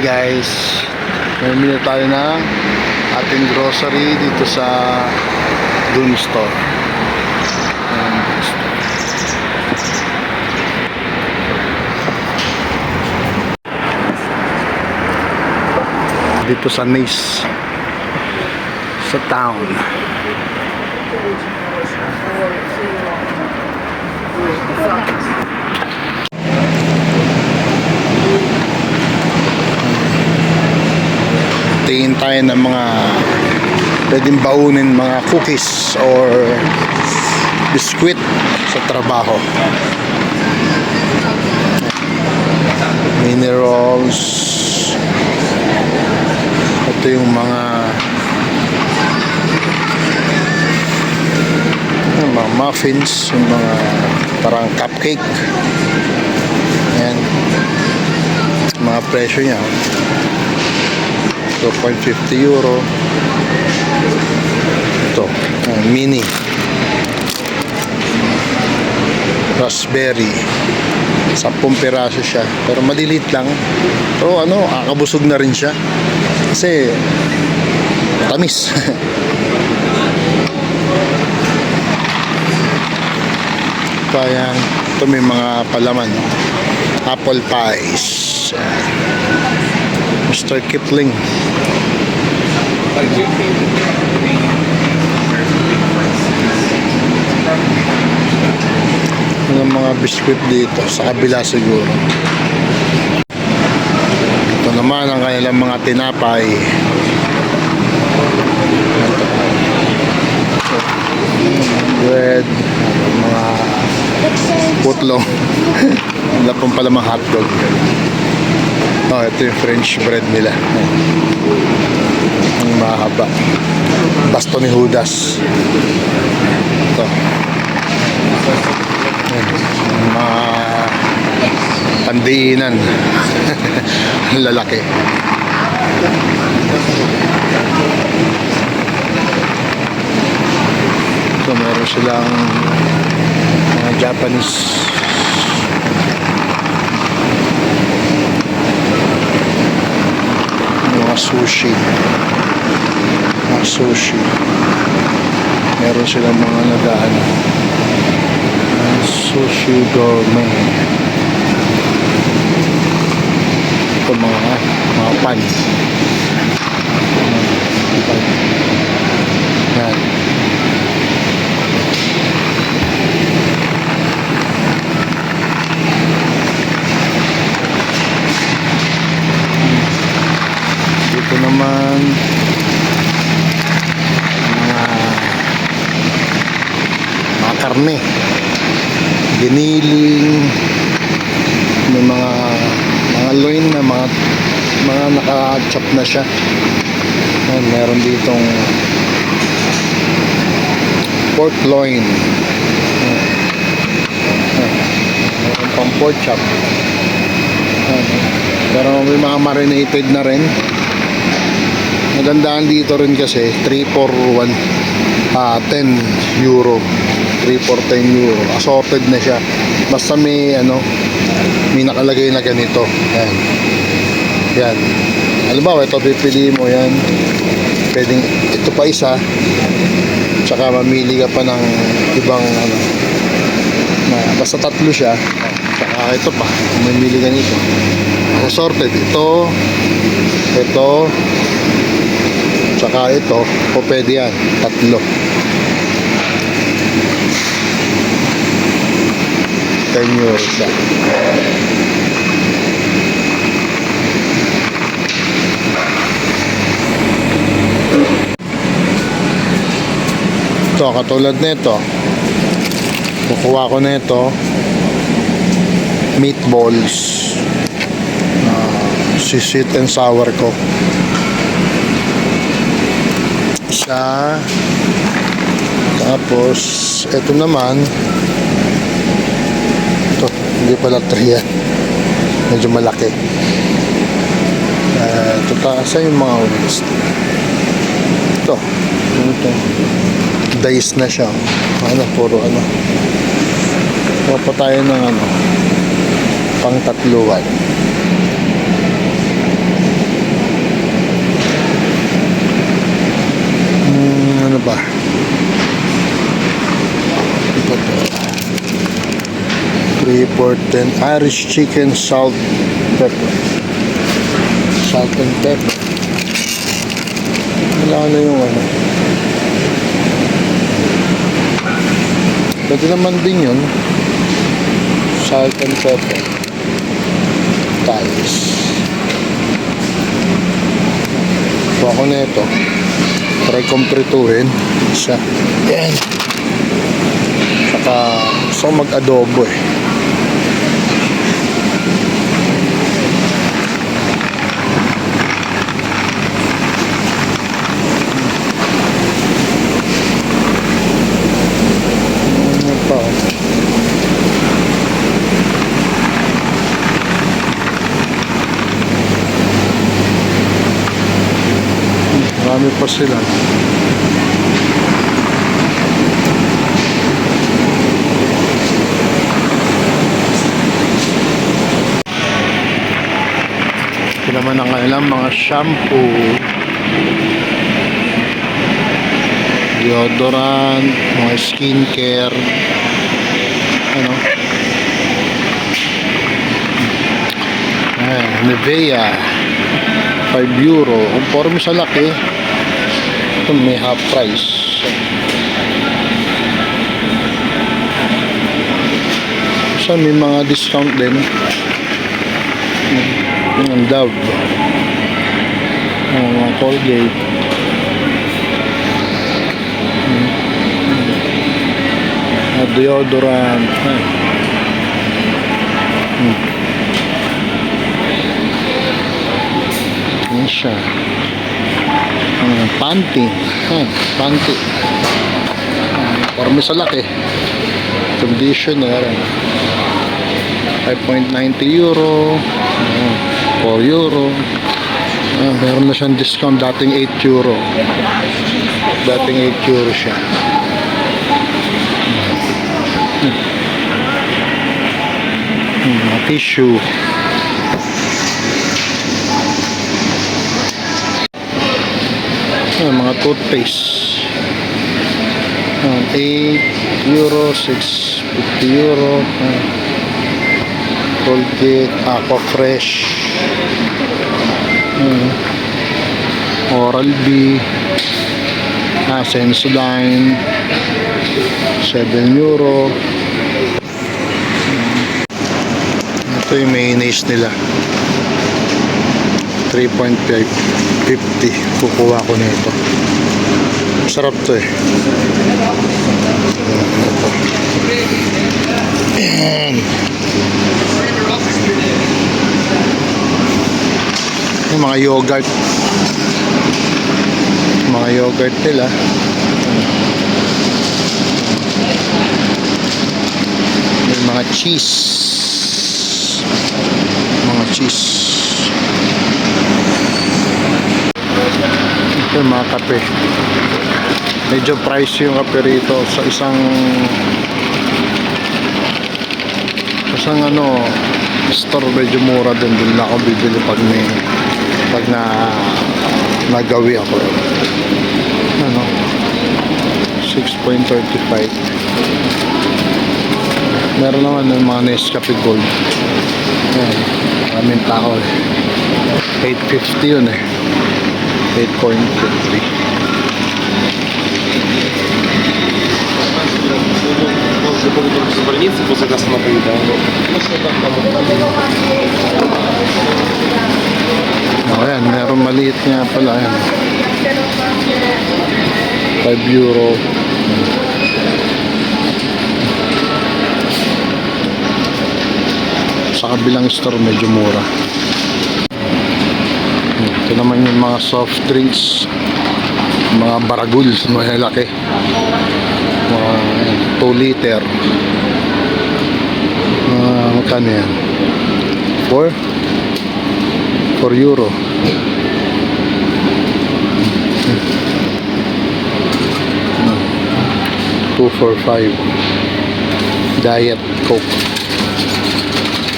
guys, namimili tayo ng ating grocery dito sa Dun Store. Dito sa Mace sa town. Tingin tayo ng mga pwedeng baunin mga cookies or biskwit sa trabaho. Minerals. Ito yung mga yung mga muffins yung mga parang cupcake. Yan mga presyo niya 2.50 euro. Ito ah, mini. Raspberry. 10 piraso siya. Pero malilit lang. Pero ano kakabusog na rin siya. Kasi tamis. Kaya ito may mga palaman. Apple pies. Mr. Kipling ng mga biskwit dito sa kabila siguro. Ito naman ang kanilang mga tinapay. Bread mga putlong. Wala pong pala mga hotdog. Oh ito yung french bread nila mahaba. Basto ni Judas. Ito. Mga pandiinan. Lalaki. So meron silang mga Japanese. Mga sushi mga sushi. Meron silang mga nagaan. Sushi gourmet. Ito mga mga pan. Yan dito naman mga mga karne giniling may mga mga loin na mga mga naka-chop na siya Ayan, meron ditong pork loin. Meron pang pork chop. Pero may mga marinated na rin. Magandaan dito rin kasi 3 for 1 ah 10 euro. 3 for 10 euro. Assorted na siya. Basta may ano may nakalagay na ganito. Yan. Yan. Halimbawa ito pipili mo yan. Pwedeng ito pa isa tsaka mamili ka pa ng ibang ano na basta tatlo siya. Tsaka ito pa mamili ka nito. Assorted ito ito tsaka ito o pwede yan tatlo. 10 euro siya ito katulad nito. Kukuha ko nito. Meatballs. Uh, si sweet and sour ko. Isa. Tapos ito naman. Ito hindi pala 3 yan. Medyo malaki. Uh, ito taasa yung mga wings ito. Ito dais na siya. Ano puro ano. Pa tayo ng ano pang tatluan hmm, ano ba? Ito to 10 Irish chicken salt pepper. Salt and pepper. Wala na yung ano. Pwede naman din yun. Salt and pepper. Talis. So ako na ito. Try kong prituhin. Isa. Yan. Saka gusto ko mag-adobo eh. Sila. Ito naman ang kanilang mga shampoo. Deodorant, mga skincare. Ano? Ayan, Nivea. 5 euro. Conforme sa laki. Ito may half price. So may mga discount din. Yun ang Dove. Ang mga Colgate. Ah, deodorant. Hmm. Yan siya. Ah, panty. Ah, panty. Ah, Forme sa laki. Conditioner. 5.90 euro. Ah, 4 euro. Ah, meron na siyang discount. Dating 8 euro. Dating 8 euro siya. Hmm. Hmm, mga tissue. Ah, mga toothpaste. Ah, 8 euro, 650 euro. Ah, Colgate, Aqua Fresh. Hmm. Oral-B. Ah, Sensodyne. 7 euro. Hmm. Ito yung mayonnaise nila. 3.5 50 kukuha ko nito sarap to eh. Yung mga yogurt. Mga yogurt nila. May mga cheese. Mga cheese. Ito yung mga kape medyo price yung kape rito sa isang isang ano store medyo mura din din na ako bibili pag may pag na nagawi ako. Ano? 6.35 meron naman yung mga Nescafe Gold. Ayan, maraming tao eh. 8.50 yun eh. 8.53 Oh, Może powód do zwolennicy, meron maliit niya pala yan. 5 euro. Sa kabilang store medyo mura. Ito naman yung mga soft drinks. Mga baragul, mga laki. Mga 2 liter. Mga magkano yan? 4? 4 euro. Two for five. Diet Coke.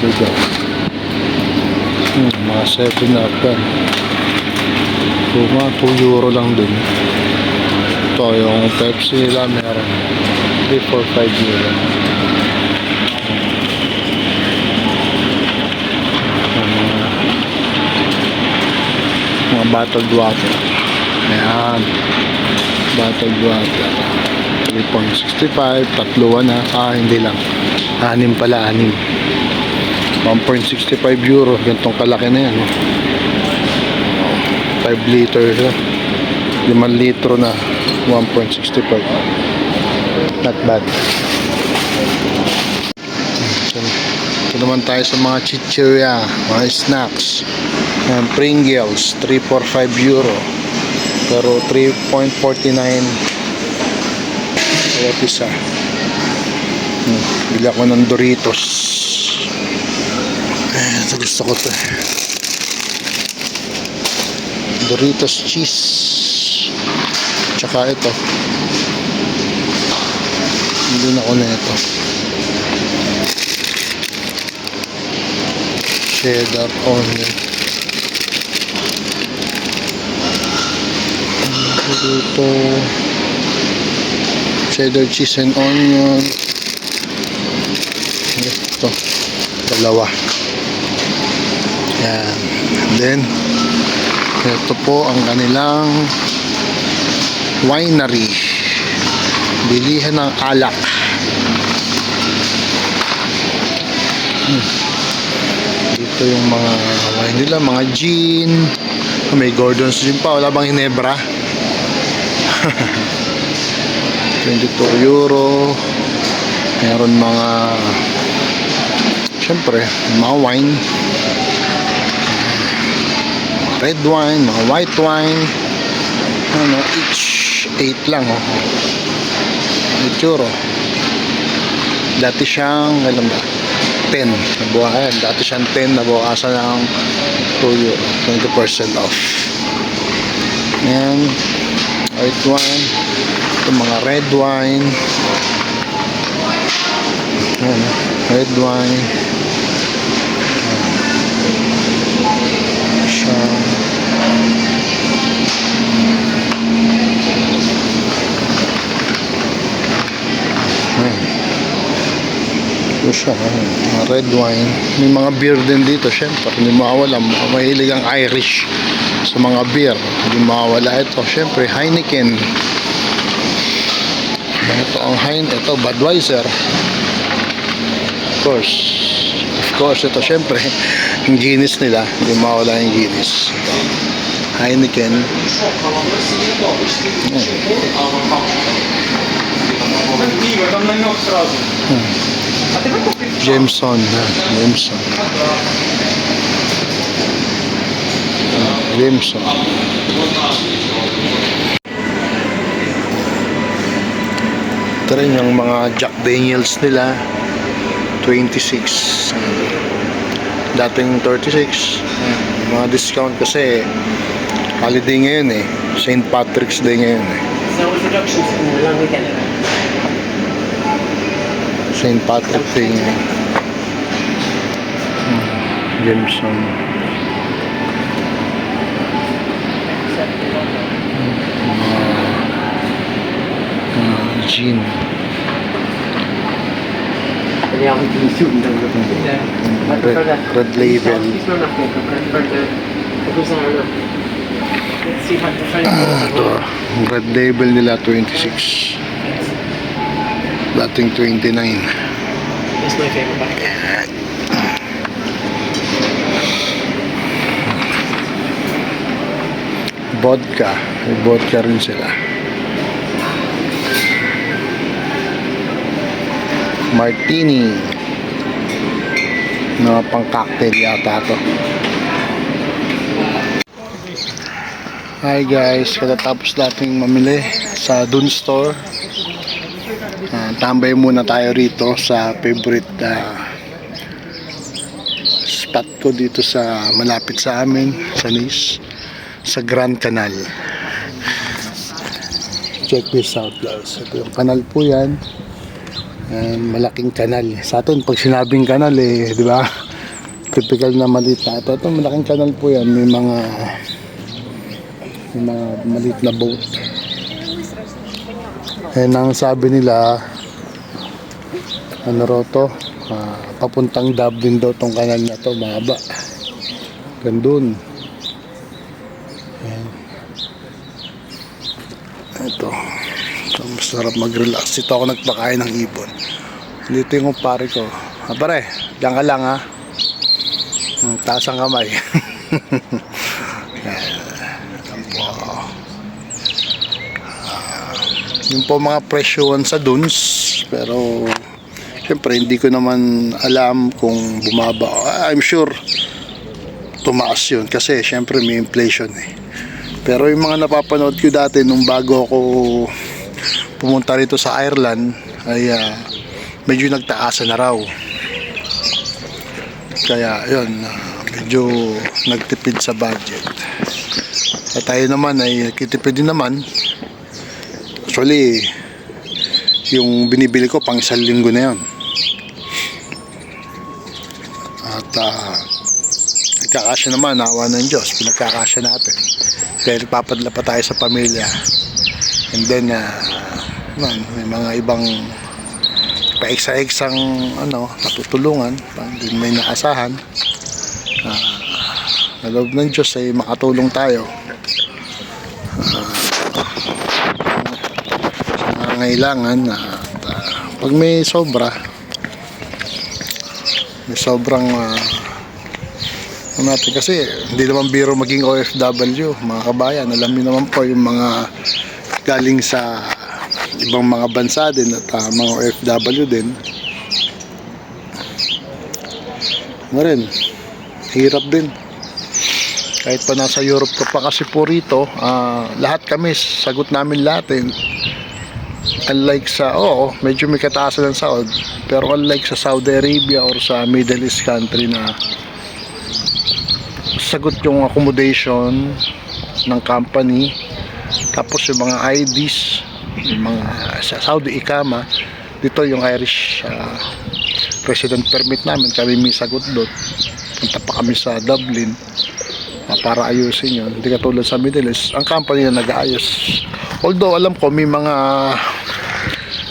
Diba? Hmm, mga 7 up yan. Puma, 2 euro lang din. Ito yung Pepsi nila meron. 3, 4, 5 euro. Ano? mga bottled water ayan bottled water 3.65 tatlo na ah. ah hindi lang anim pala anim 1.65 euro gantong kalaki na yan oh. 5 liters. ah. 5 litro na. 1.65. Not bad. So, ito naman tayo sa mga chichirya, mga snacks. Ayan, Pringles, 345 euro. Pero 3.49 bawat isa. Hmm, Bili ako ng Doritos. Ito gusto ko to. Doritos cheese. Tsaka ito. Hindi na ako na ito. cheddar onion. Dito, cheddar cheese and onion. Ito, dalawa. Yan. Then, ito po ang kanilang winery. Bilihan ng alak. Dito yung mga wine nila, mga gin. May Gordon's gin pa. Wala bang Hinebra? 22 euro. Meron mga Siyempre, mga wine. Red wine, mga white wine. Ano, each 8 lang oh. 8 euro. Dati siyang, alam ba, 10 nabuhayan. Dati siyang 10 nabukasan ng 2 euro. 20% off. Ayan. White wine. Ito mga red wine. Ayan. Red wine. Siya. Ayan. Ito siya, ano, mga red wine. May mga beer din dito, syempre. Hindi mawala. Mahilig ang Irish sa mga beer. Hindi mawala ito. Syempre, Heineken. Ito ang Heineken. Ito, Budweiser. Of course. Of course, ito syempre. Yung Guinness nila. Hindi mawala yung Guinness. Heineken. Hmm. Hmm. Jameson. Jameson. Jameson. Ito yung mga Jack Daniels nila. 26. Dating 36. Mga discount kasi holiday ngayon eh. St. Patrick's Day ngayon eh. So, introduction school lang weekend. St. Patrick. Hmm, Jameson. Ah, na Red, red label. Ano. Ito, red label nila 26. Dating 29. That's my favorite part. Vodka. May vodka rin sila. Martini. Mga pang cocktail yata to. Hi guys, katatapos nating mamili sa Dun Store. Tambay muna tayo rito sa favorite ah, spot ko dito sa malapit sa amin, sa Nice sa Grand Canal. Check this out guys. Ito yung kanal po yan. And malaking kanal. Sa atin, pag sinabing kanal eh, di ba? Typical na maliit na. Ito, ito malaking kanal po yan. May mga may mga maliit na boat. And ang sabi nila, ano raw to? Ah, papuntang Dublin daw tong kanal na to, mahaba. Gandun. Ayan. Ito. Ito, masarap mag-relax. Dito ako nagpakain ng ibon. Dito yung pare ko. Ah, pare, diyan ka lang ha. Hmm, Taas ang kamay. Ah, Yung po mga presyoan sa duns. Pero, syempre, hindi ko naman alam kung bumaba. I'm sure, tumaas yun. Kasi, syempre, may inflation eh. Pero yung mga napapanood ko dati nung bago ako pumunta rito sa Ireland ay ah, medyo nagtaasan na raw. Kaya yun, ah, medyo nagtipid sa budget. At tayo naman ay kitipid din naman. Actually, yung binibili ko pang isang linggo na yun. At uh, nagkakasya naman, awa ng Diyos, pinagkakasya natin. Kaya nagpapadala pa tayo sa pamilya. And then, uh, man, may mga ibang paiksa-iksang ano, natutulungan, pang din may naasahan. Uh, na loob ng Diyos ay makatulong tayo. Ah, sa nangangailangan na at, ah, pag may sobra, may sobrang ah, ano natin kasi hindi naman biro maging OFW mga kabayan. Alam niyo naman po yung mga galing sa ibang mga bansa din at ah, mga OFW din. Ano rin? Hirap din. Kahit pa nasa Europe ka pa kasi po rito ah, lahat kami sagot namin lahat eh. unlike sa oo medyo may kataasan ng Saud pero unlike sa Saudi Arabia or sa Middle East country na sagot yung accommodation ng company. Tapos yung mga IDs yung mga sa Saudi Ikama dito yung Irish ah, resident permit namin. Kami may sagot doon. Punta pa kami sa Dublin ah, para ayusin yun. Hindi katulad sa Middle East ang company na nag-aayos. Although alam ko may mga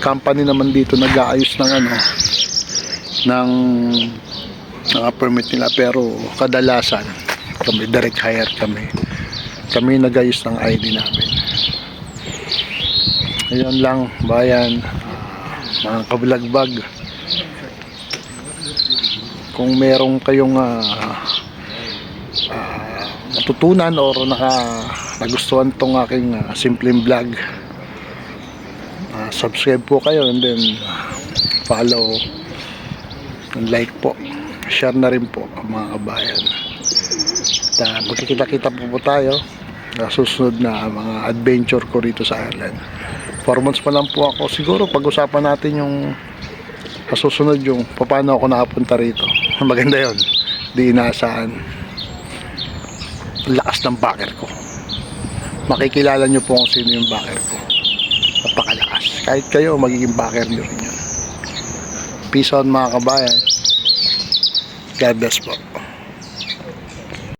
company naman dito nag-aayos ng ano ng mga permit nila. Pero kadalasan kami direct hire kami. Kami nagayos ng ID namin. Ayun lang bayan. Mga kablagbag. Kung merong kayong ah, ah, natutunan or naka nagustuhan tong aking ah, simpleng vlog ah, subscribe po kayo and then follow and like po. Share na rin po mga kabayan uh, magkikita-kita po po tayo sa susunod na mga adventure ko rito sa Ireland 4 months pa lang po ako. Siguro pag-usapan natin yung sa susunod yung paano ako nakapunta rito. Maganda yon di inaasahan. Lakas ng backer ko. Makikilala nyo po kung sino yung backer ko. Napakalakas. Kahit kayo magiging backer nyo rin yun. Peace on mga kabayan. God bless po